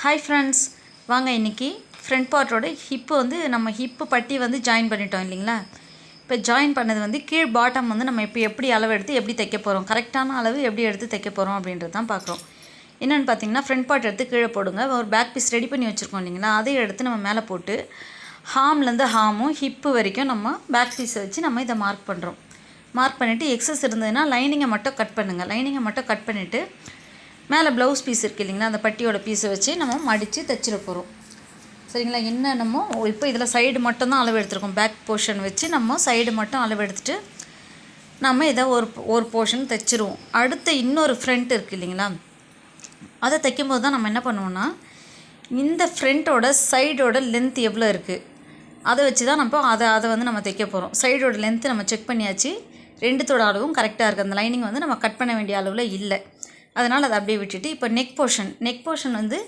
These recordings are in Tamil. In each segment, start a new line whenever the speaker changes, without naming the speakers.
ஹாய் ஃப்ரெண்ட்ஸ் வாங்க இன்றைக்கி ஃப்ரண்ட் பார்ட்டோட ஹிப்பு வந்து நம்ம ஹிப்பு பட்டி வந்து ஜாயின் பண்ணிட்டோம் இல்லைங்களா? இப்போ ஜாயின் பண்ணது வந்து கீழ் பாட்டம் வந்து நம்ம இப்போ எப்படி அளவு எடுத்து எப்படி தைக்க போகிறோம் கரெக்டான அளவு எப்படி எடுத்து தைக்க போகிறோம் அப்படின்றது தான் பார்க்குறோம். என்னென்னு பார்த்தீங்கன்னா ஃப்ரண்ட் பார்ட் எடுத்து கீழே போடுங்க. ஒரு பேக் பீஸ் ரெடி பண்ணி வச்சுருக்கோம் இல்லைங்களா? அதையும் எடுத்து நம்ம மேலே போட்டு ஹாம்லேருந்து ஹாமும் ஹிப்பு வரைக்கும் நம்ம பேக் பீஸை வச்சு நம்ம இதை மார்க் பண்ணுறோம் மார்க் பண்ணிவிட்டு எக்ஸஸ் இருந்ததுன்னா லைனிங்கை மட்டும் கட் பண்ணுங்கள் லைனிங்கை மட்டும் கட் பண்ணிவிட்டு மேலே ப்ளவுஸ் பீஸ் இருக்குது இல்லைங்களா? அந்த பட்டியோட பீஸை வச்சு நம்ம மடித்து தைச்சிட போகிறோம் சரிங்களா? என்ன நம்ம இப்போ இதில் சைடு மட்டும்தான் அளவு எடுத்துருக்கோம். பேக் போர்ஷன் வச்சு நம்ம சைடு மட்டும் அளவு எடுத்துகிட்டு நம்ம இதை ஒரு ஒரு போர்ஷன் தைச்சிருவோம். அடுத்த இன்னொரு ஃப்ரண்ட் இருக்குது இல்லைங்களா? அதை தைக்கும்போது தான் நம்ம என்ன பண்ணுவோம்னா இந்த ஃப்ரண்ட்டோட சைடோட லென்த் எவ்வளோ இருக்குது அதை வச்சு தான் நம்ம அதை அதை வந்து நம்ம தைக்க போகிறோம் சைடோட லென்த்து நம்ம செக் பண்ணியாச்சு. ரெண்டுத்தோட அளவும் கரெக்டாக இருக்குது அந்த லைனிங் வந்து நம்ம கட் பண்ண வேண்டிய அளவில் இல்லை. அதனால் அதை அப்படியே விட்டுட்டு இப்போ நெக் போர்ஷன் நெக் போர்ஷன் வந்து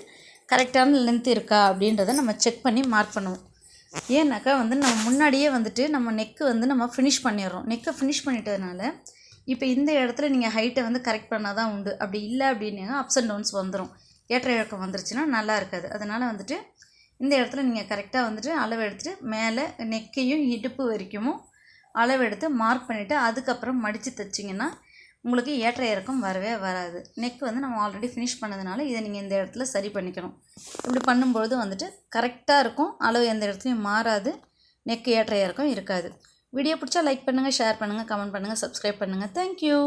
கரெக்டான லென்த் இருக்கா அப்படின்றத நம்ம செக் பண்ணி மார்க் பண்ணுவோம். ஏன்னாக்கா வந்து நம்ம முன்னாடியே வந்துட்டு நம்ம நெக்கு வந்து நம்ம ஃபினிஷ் பண்ணிடுறோம். நெக்கை ஃபினிஷ் பண்ணிட்டதுனால இப்போ இந்த இடத்துல நீங்கள் ஹைட்டை வந்து கரெக்ட் பண்ணால் தான் உண்டு. அப்படி இல்லை அப்படின்னா அப்ஸ் அண்ட் டவுன்ஸ் வந்துடும் ஏற்ற இழக்கம் வந்துருச்சுன்னா நல்லா இருக்காது. அதனால் வந்துட்டு இந்த இடத்துல நீங்கள் கரெக்டாக வந்துட்டு அளவு எடுத்துகிட்டு மேலே நெக்கையும் இடுப்பு வரைக்கும் அளவு எடுத்து மார்க் பண்ணிவிட்டு அதுக்கப்புறம் மடித்து தைச்சிங்கன்னா உங்களுக்கு ஏற்ற இறக்கம் வரவே வராது. நெக் வந்து நம்ம ஆல்ரெடி ஃபினிஷ் பண்ணதுனால இதை நீங்கள் இந்த இடத்துல சரி பண்ணிக்கணும். இப்படி பண்ணும்பொழுது வந்துட்டு கரெக்டாக இருக்கும். அளவு எந்த இடத்துலையும் மாறாது. நெக் ஏற்ற இறக்கம் இருக்காது. வீடியோ பிடிச்சா லைக் பண்ணுங்கள் ஷேர் பண்ணுங்கள் கமெண்ட் பண்ணுங்கள் சப்ஸ்கிரைப் பண்ணுங்கள் தேங்க்யூ